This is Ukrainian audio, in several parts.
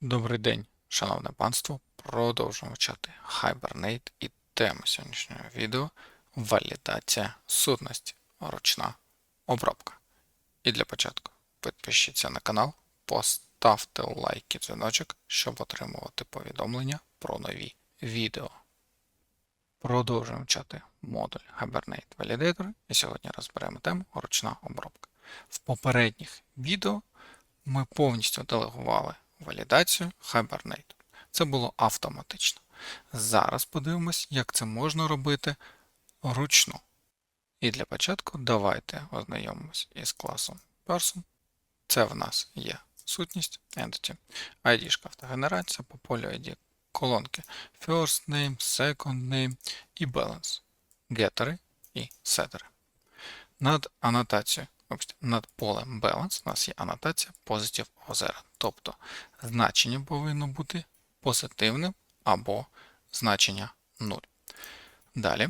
Добрий день, шановне панство. Продовжуємо вчати Hibernate і тема сьогоднішнього відео валідація сутності, ручна обробка. І для початку підпишіться на канал, поставте лайк і дзвіночок, щоб отримувати повідомлення про нові відео. Продовжуємо вчати модуль Hibernate Validator і сьогодні розберемо тему ручна обробка. В попередніх відео ми повністю делегували валідацію Hibernate. Це було автоматично. Зараз подивимось, як це можна робити ручно. І для початку давайте ознайомимось із класом Person. Це в нас є сутність Entity, ID автогенерація по полю ID колонки First Name, Second Name і Balance, гетери і сеттери. Над анотацією, над полем Balance у нас є анотація Positive or Zero. Тобто значення повинно бути позитивним або значення 0. Далі,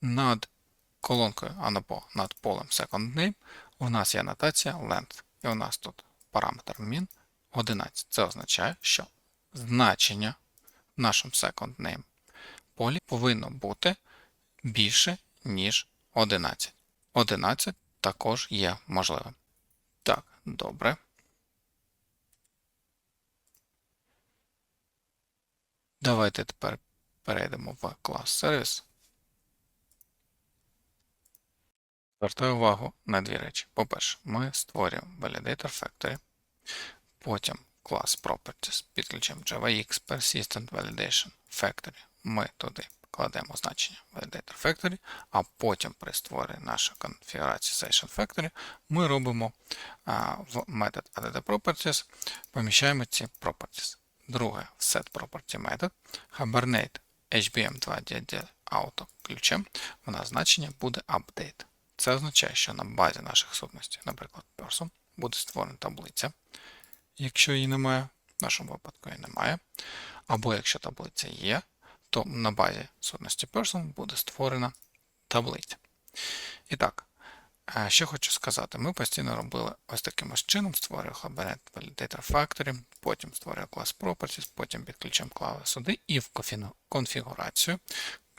над колонкою або над полем Second Name у нас є анотація Length. І у нас тут параметр min 11. Це означає, що значення в нашому Second Name полі повинно бути більше, ніж 11. 11 також є можливим. Так, добре. Давайте тепер перейдемо в клас Service. Звертаю увагу на дві речі. По-перше, ми створюємо Validator Factory, потім клас Properties, підключимо JavaX Persistent Validation Factory. Ми туди кладемо значення Validator Factory, а потім при створенні нашої конфігурації Session Factory ми робимо а, в метод addProperties, поміщаємо ці properties. Друге, в setProperty метод Hibernate HBM2 auto ключем, у нас значення буде update. Це означає, що на базі наших сутностей, наприклад, person, буде створена таблиця. Якщо її немає, в нашому випадку її немає. Або якщо таблиця є, то на базі сутності person буде створена таблиця. І так, е, що хочу сказати, ми постійно робили ось таким ось чином, створюємо Hibernate Validator Factory, потім створюємо клас Properties, потім підключимо клави сюди і в конфігурацію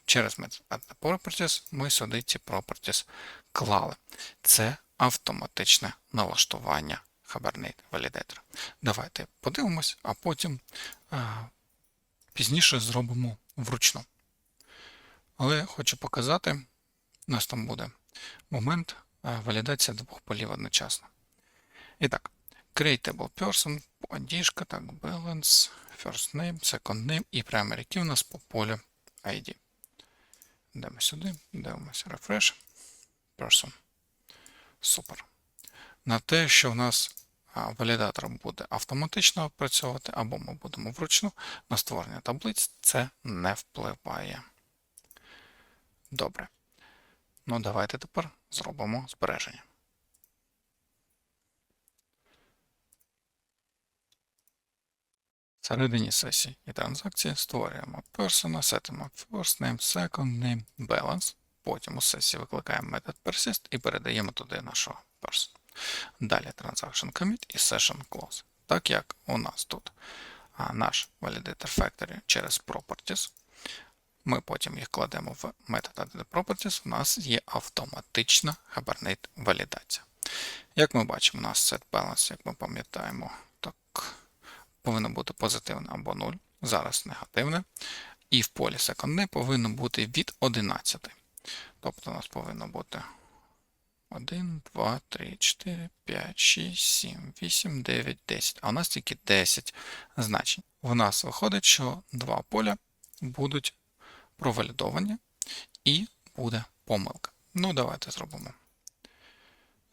через метод Properties ми сюди ці Properties клали. Це автоматичне налаштування Hibernate Validator. Давайте подивимось, а потім а, пізніше зробимо вручну. Але хочу показати, у нас там буде момент валідації двох полів одночасно. І так, creatable person, ID, так, balance, first name, second name і primary key у нас по полю ID. Йдемо сюди, дивимося refresh. Person. Супер. На те, що в нас валідатор буде автоматично опрацьовувати, або ми будемо вручну на створення таблиць, це не впливає. Добре. Ну, давайте тепер зробимо збереження. Всередині сесії і транзакції створюємо persona, setимо first name, second name, balance. Потім у сесії викликаємо метод persist і передаємо туди нашого person. Далі transaction commit і session close. Так як у нас тут наш validator factory через properties, ми потім їх кладемо в метод addProperties, у нас є автоматична Hibernate валідація. Як ми бачимо, у нас set balance, як ми пам'ятаємо, так, повинно бути позитивне або 0, зараз негативне. І в полі second повинно бути від 11. Тобто у нас повинно бути 1, 2, 3, 4, 5, 6, 7, 8, 9, 10. А у нас тільки 10 значень. В нас виходить, що два поля будуть провалідовані і буде помилка. Ну, давайте зробимо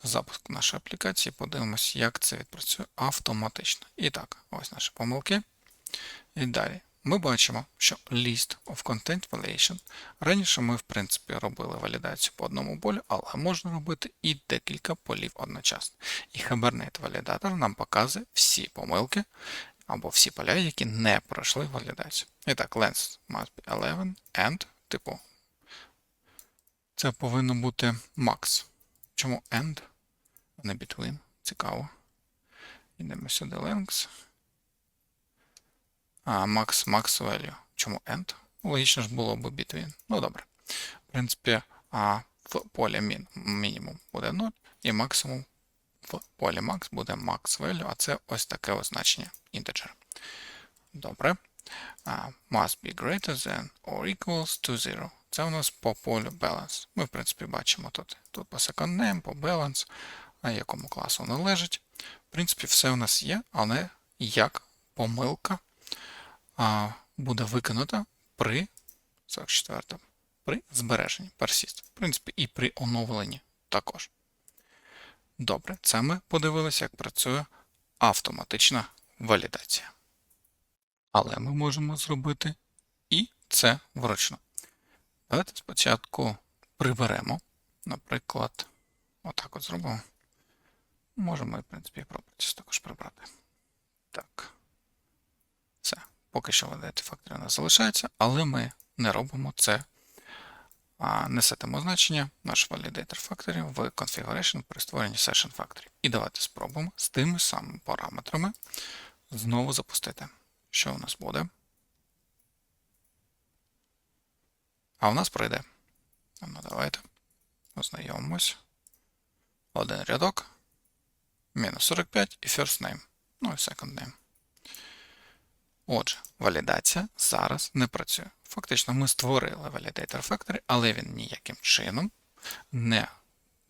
запуск нашої аплікації, подивимось, як це відпрацює автоматично. І так, ось наші помилки. І далі ми бачимо, що list of content validation. Раніше ми, в принципі, робили валідацію по одному полю, але можна робити і декілька полів одночасно. І Hibernate валідатор нам показує всі помилки або всі поля, які не пройшли валідацію. І так, length must be 11 and, типу, це повинно бути max. Чому end, не between? Цікаво. Йдемо сюди length. А, max, max value. Чому end? Логічно ж було б between. Ну добре. В принципі, а, в полі min, мінімум буде 0, і максимум в полі max буде max value, а це ось таке означення integer. Добре. А, must be greater than or equals to 0. Це у нас по полю balance. Ми, в принципі, бачимо тут. Тут по second name, по balance, а якому класу належить. В принципі, все у нас є, але як помилка буде виконана при 44 при збереженні persist. В принципі, і при оновленні також. Добре, це ми подивилися, як працює автоматична валідація. Але ми можемо зробити і це вручну. Давайте спочатку приберемо, наприклад, отак от зробимо. Можемо, в принципі, і Properties також прибрати. Так. Поки що Validate Factory у нас залишається, але ми не робимо це. А не значення наш Validator Factory в Configuration при створенні Session Factory. І давайте спробуємо з тими самими параметрами знову запустити. Що у нас буде? А у нас пройде. Ну, давайте. Ознайомимось. Один рядок. Мінус 45 і first name. Ну і second name. Отже, валідація зараз не працює. Фактично, ми створили Validator Factory, але він ніяким чином не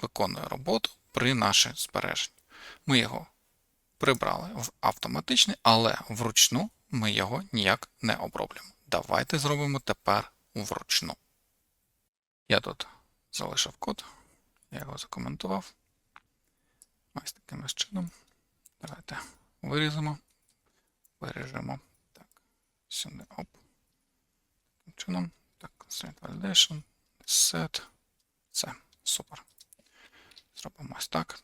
виконує роботу при нашій збереженні. Ми його прибрали в автоматичний, але вручну ми його ніяк не оброблюємо. Давайте зробимо тепер вручну. Я тут залишив код, я його закоментував. Ось таким чином. Давайте виріземо, виріжемо. Сюди оп. Таким чином. Так, constraint validation, set. Це супер. Зробимо ось так.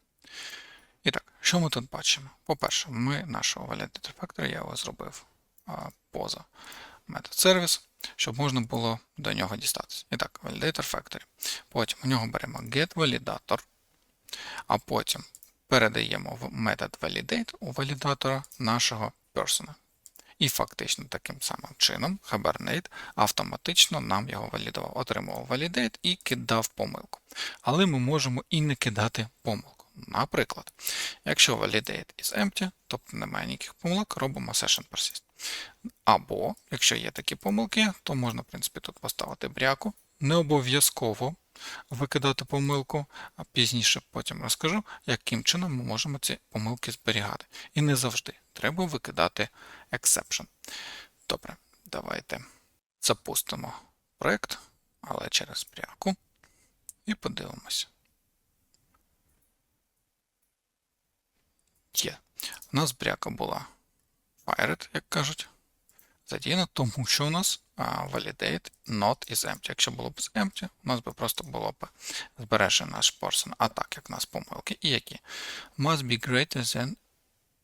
І так, що ми тут бачимо? По-перше, ми нашого validator factory, я його зробив а, поза метод сервіс, щоб можна було до нього дістатися. І так, validator factory. Потім у нього беремо getValidator, а потім передаємо в метод validate у валідатора нашого persona. І фактично таким самим чином Hibernate автоматично нам його валідував, отримував validate і кидав помилку. Але ми можемо і не кидати помилку. Наприклад, якщо validate is empty, тобто немає ніяких помилок, робимо session persist. Або, якщо є такі помилки, то можна, в принципі, тут поставити бряку. Не обов'язково викидати помилку, а пізніше потім розкажу, яким чином ми можемо ці помилки зберігати. І не завжди треба викидати exception. Добре, давайте запустимо проєкт, але через бряку, і подивимося. Є. У нас бряка була fired, як кажуть, задіяна, тому що у нас validate not is empty. Якщо було б з empty, у нас би просто було б збережений наш person. А так, як у нас помилки. І які? Must be greater than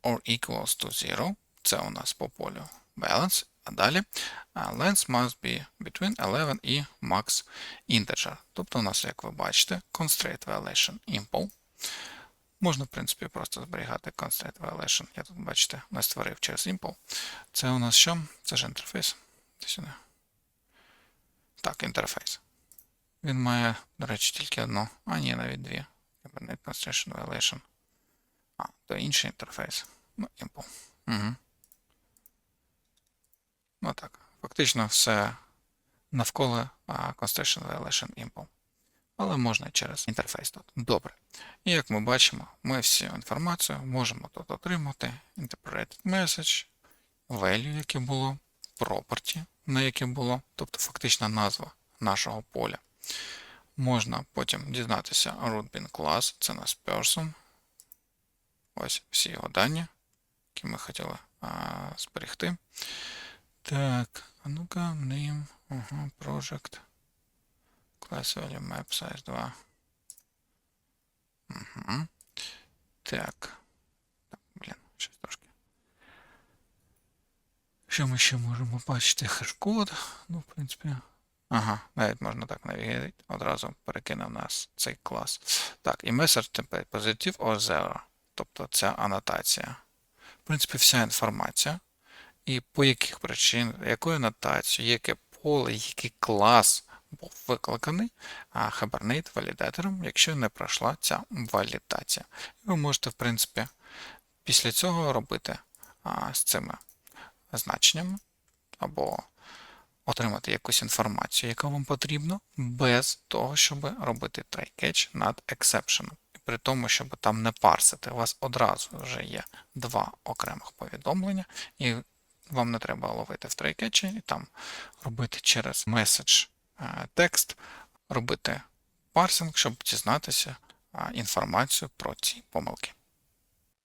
or equals to 0. Це у нас по полю balance. А далі length must be between 11 і max integer. Тобто у нас, як ви бачите, constraint violation impl. Можна, в принципі, просто зберігати constraint violation. Я тут, бачите, не створив через impl. Це у нас що? Це ж інтерфейс. Сюди. Так, інтерфейс. Він має, до речі, тільки одну, а ні, навіть дві. Kubernetes Constraint Violation. А, то інший інтерфейс. Ну, impl. Угу. Ну так. Фактично все навколо Constraint Violation impl але можна через інтерфейс тут. Добре. І як ми бачимо, ми всю інформацію можемо тут отримати Interpreted Message, value, яке було, property, на яке було, тобто фактична назва нашого поля. Можна потім дізнатися root class, це наш person. Ось всі його дані, які ми хотіли а, зберегти. Так, а ну-ка, name, ага, project. Class value map size 2. Угу. Так. Так, блін, щось трошки. Що ми ще можемо бачити? Хешкод. Ну, в принципі. Ага, навіть можна так навігати. Одразу перекинув нас цей клас. Так, і message template positive or zero. Тобто це анотація. В принципі, вся інформація, і по яких причин, якою нотацією, яке поле, який клас був викликаний Hibernate валідатором, якщо не пройшла ця валідація. І ви можете, в принципі, після цього робити з цими значеннями або отримати якусь інформацію, яка вам потрібна, без того, щоб робити try-catch над. І при тому, щоб там не парсити, у вас одразу вже є два окремих повідомлення, і вам не треба ловити в try-catch і там робити через меседж текст, робити парсинг, щоб дізнатися інформацію про ці помилки.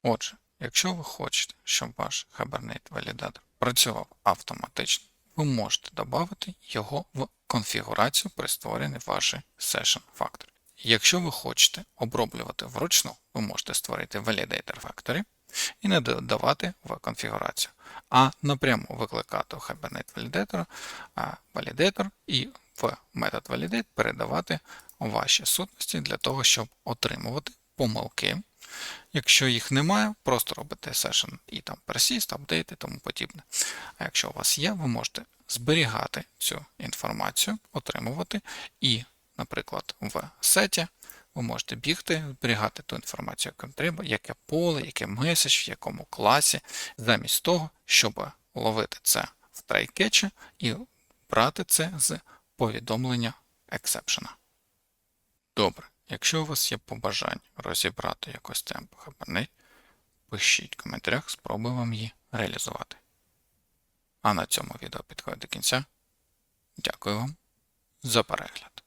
Отже, якщо ви хочете, щоб ваш Hibernate валідатор працював автоматично, ви можете додати його в конфігурацію при створенні вашої Session Factory. Якщо ви хочете оброблювати вручну, ви можете створити Validator Factory і не додавати в конфігурацію, а напряму викликати у Hibernate Validator Validator і в метод Validate передавати ваші сутності для того, щоб отримувати помилки. Якщо їх немає, просто робите session і там persist, update і тому подібне. А якщо у вас є, ви можете зберігати цю інформацію, отримувати, і, наприклад, в сеті ви можете бігти, зберігати ту інформацію, яку треба, яке поле, яке меседж, в якому класі, замість того, щоб ловити це в трайкетчі і брати це з повідомлення ексепшена. Добре. Якщо у вас є побажання розібрати якось темп Hibernate, пишіть в коментарях, спробую вам її реалізувати. А на цьому відео підходить до кінця. Дякую вам за перегляд.